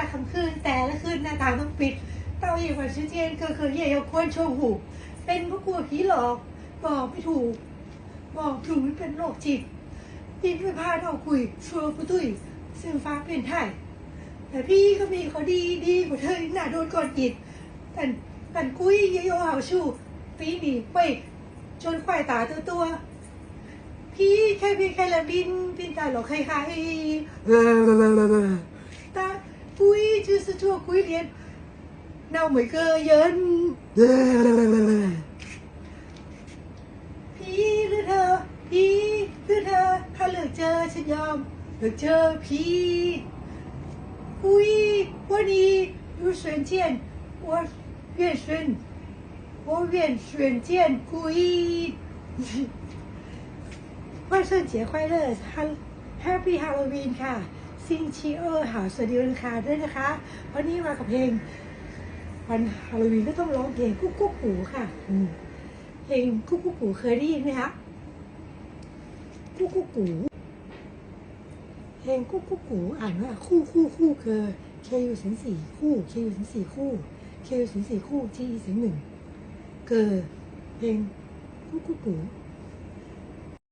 าคำคืนแต่ละคืนหน้าต่างต้องปิดเต้าเย่หวันชื่อเทียนเคยเคยดเย่ยกควนโชว์หูเป็นพวกกลัวผีหลอกบอกไม่ถูก บอกถูกไม่เป็นโรคจิตยิ่งไม่พาเราคุยชัวร์ผู้ตุ้ยเสื่อฟ้าเป็นไทยแต่พี่ก็มีเขาดีดีกว่าเธอหน้าโดนก่อนจิดแต่แต่กุ้ยเยโยเอาชูปีหนีไปจนควายตาตัวตัว พี่แค่พี่แค่ละบินบินตาหลอกใครๆ ครตากุย就是做鬼脸闹每个人พี่หรือเธอพี่หรือเธอถ้าเลือกเจอฉันยอมเลือกเจอพี่กุยวันนี้如神见我愿神我愿选见กุย 万圣节快乐ฮัน Happy Halloween ค่ะ ซิงชีเออร์หาสวัสดีวันคารด้วยนะคะวันนี้มากับเพลง วันฮาโลวีนก็ต้องร้องเพลงกุ๊กกุ๊กกูค่ะเพลงกุ๊กกุ๊กกูเคยได้ยินไหมคะกุ๊กกุ๊กกูเพลงกุ๊กกุ๊กกูอ่านว่าคู่คู่คู่คือเคยูสินสี่คู่เคยูสินสี่คู่เคยูสินสี่คู่จีอีสินหนึ่งเกิดเพลงกุ๊กกุ๊กกู